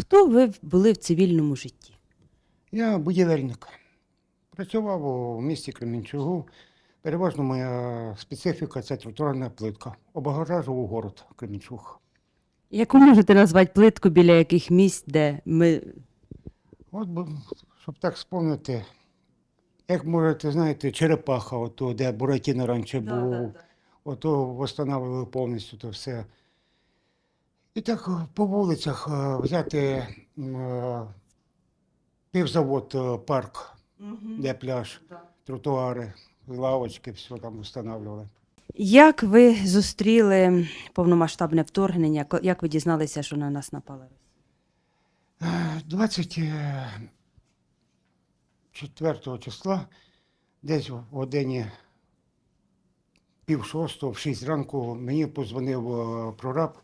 Хто ви були в цивільному житті? Я будівельник. Працював у місті Кременчугу. Переважно моя специфіка це тротуарна плитка. Облагоражував город Кременчуг. Як ви можете назвати плитку біля яких місць, де ми. От щоб так спомнити, як можете, знаєте, черепаха, ото, де Буратіно раніше був, ото встановили повністю то все. І так е, по вулицях е, взяти е, півзавод, парк, де пляж, тротуари, лавочки, все там встановлювали. Як ви зустріли повномасштабне вторгнення? Як ви дізналися, що на нас? Е, 24 числа, десь в годині пів шостого, в шість ранку, мені позвонив прораб,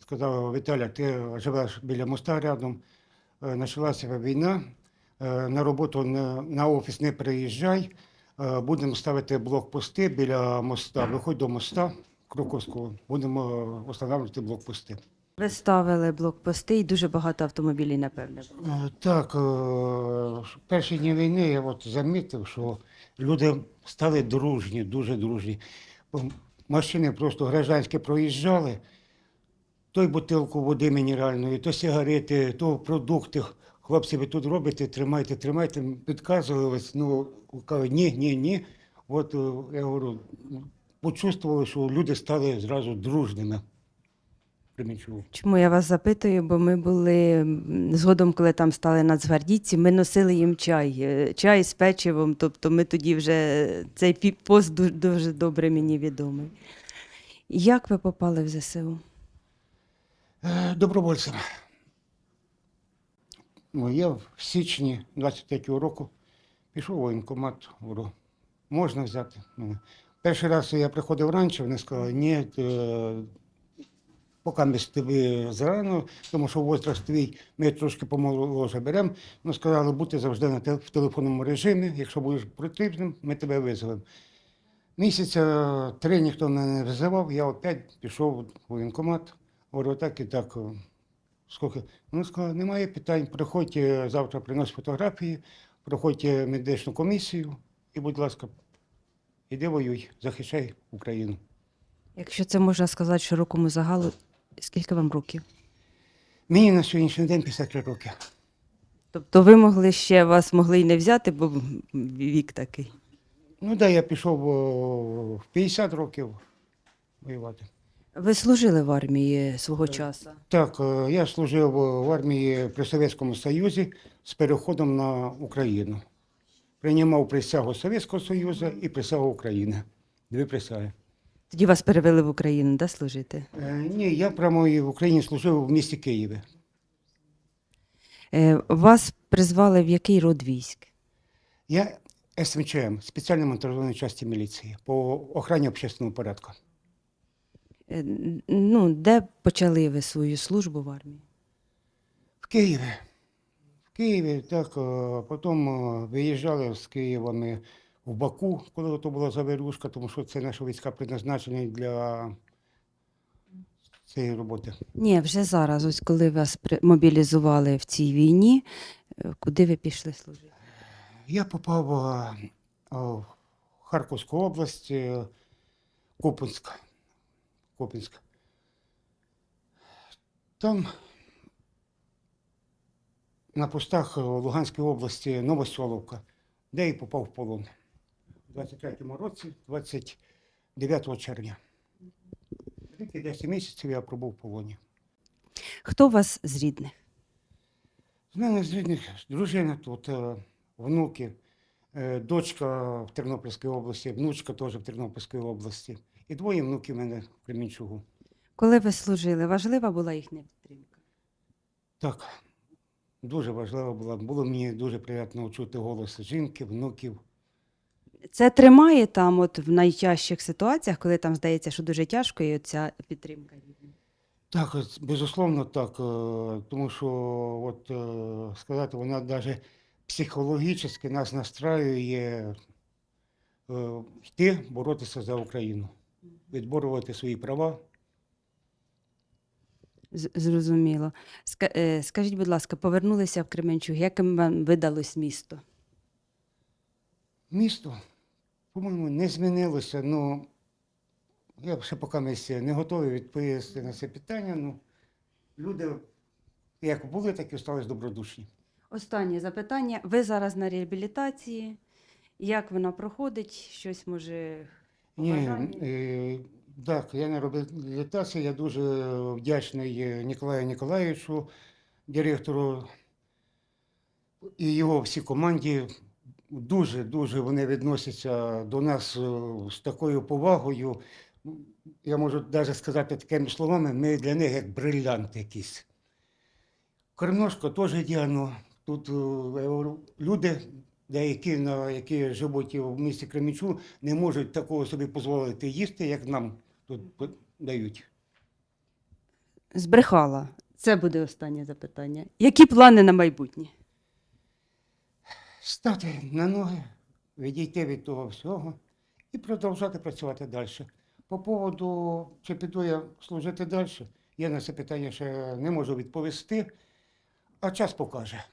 сказав, Віталя, ти живеш біля моста рядом, е, почалася війна, е, на роботу на, офіс не приїжджай, е, будемо ставити блокпости біля моста, виходь до моста Круковського, будемо встановлювати блокпости. Ви ставили блокпости і дуже багато автомобілів, напевне. Так, перші дні війни я от замітив, що люди стали дружні, дуже дружні. Машини просто гражданські проїжджали, то й бутилку води мінеральної, то сигарети, то продукти. Хлопці, ви тут робите, тримайте, тримайте, підказували, ось, ну, кажуть, ні, ні, ні. От е, я говорю, почувствували, що люди стали зразу дружними. Чому я вас запитую? Бо ми були згодом, коли там стали нацгвардійці, ми носили їм чай, е, чай з печивом. Тобто ми тоді вже е, цей пост ду- дуже добре мені відомий. Як ви попали в ЗСУ? Е, Добровольцем. Ну, я в січні 23-го року пішов у воєнкомат, говорю, можна взяти. Перший раз я приходив раніше, вони сказали, ні, поки ми з тобі зарано, тому що возраст твій ми трошки помоложе беремо. Ну, сказали, бути завжди в телефонному режимі, якщо будеш потрібним, ми тебе визовемо. Місяця три ніхто мене не визивав, я опять пішов у воєнкомат. Говорю, так і так. Скільки? Ну, сказали, немає питань, приходьте завтра приносить фотографії, проходьте медичну комісію і, будь ласка, іди воюй, захищай Україну. Якщо це можна сказати широкому загалу, скільки вам років? Мені на сьогоднішній день 53 роки. Тобто ви могли ще вас могли й не взяти, бо вік такий. Ну да, я пішов в 50 років воювати. Ви служили в армії свого часу. Так, е, я служив в армії при Совєтському Союзі з переходом на Україну. Приймав присягу Совєтського Союзу і присягу України. Дві присяги. Тоді вас перевели в Україну, да, служити? Е, Ні, я прямо і в Україні служив в місті Києві. Е, Вас призвали в який род військ? Я СМЧМ, спеціальна монтажної частини міліції по охрані общественного порядку. Е, Ну, де почали ви свою службу в армії? В Києві. В Києві, так, е, потім е, виїжджали з Києва ми в Баку, коли то була завірушка, тому що це наші війська призначені для цієї роботи. Ні, вже зараз, ось коли вас мобілізували в цій війні, куди ви пішли служити? Я попав в Харківську область, Купинськ. Купинськ. Там на постах Луганської області Новоселовка, де і попав в полон. У 23-му році, 29 червня. І 10 місяців я пробув в полоні. Хто у вас з рідних? З мене з рідних дружина тут, е, внуки, е, дочка в Тернопільській області, внучка теж в Тернопільській області. І двоє внуків в мене в Кремінчугу. Коли ви служили, важлива була їхня підтримка? Так, дуже важливо було. Було мені дуже приємно чути голос жінки, внуків. Це тримає там, от в найтяжчих ситуаціях, коли там здається, що дуже тяжко, і ця підтримка? Так, безусловно, так. е, Тому що, от, е, сказати, вона навіть психологічно нас настраює е, йти боротися за Україну, відборювати свої права. Зрозуміло. Е, Скажіть, будь ласка, повернулися в Кременчуг, як вам видалось місто? Місто, по-моєму, не змінилося. Ну, я ще поки не готовий відповісти на це питання. Ну, люди, як були, так і остались добродушні. Останнє запитання. Ви зараз на реабілітації. Як вона проходить? Щось може Ні, е, так, я на реабілітації, я дуже вдячний е, Ніколаю Ніколаєвичу, директору і його всій команді. Дуже, дуже вони відносяться до нас е, з такою повагою. Я можу навіть сказати такими словами, ми для них як брилянт якийсь. Кремножко теж ідеально. Тут е, люди, деякі, які живуть в місті Кремічу, не можуть такого собі дозволити їсти, як нам тут дають. збрехала? Це буде останнє запитання. Які плани на майбутнє? Стати на ноги, відійти від того всього і продовжувати працювати далі. По поводу, чи піду я служити далі, я на це питання ще не можу відповісти, а час покаже.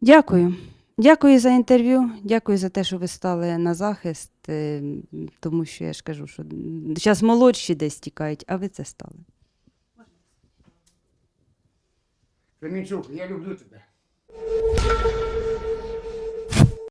Дякую. Дякую за інтерв'ю. Дякую за те, що ви стали на захист, е, тому що я ж кажу, що зараз молодші десь тікають, а ви це стали. Кремінчук, я люблю тебе.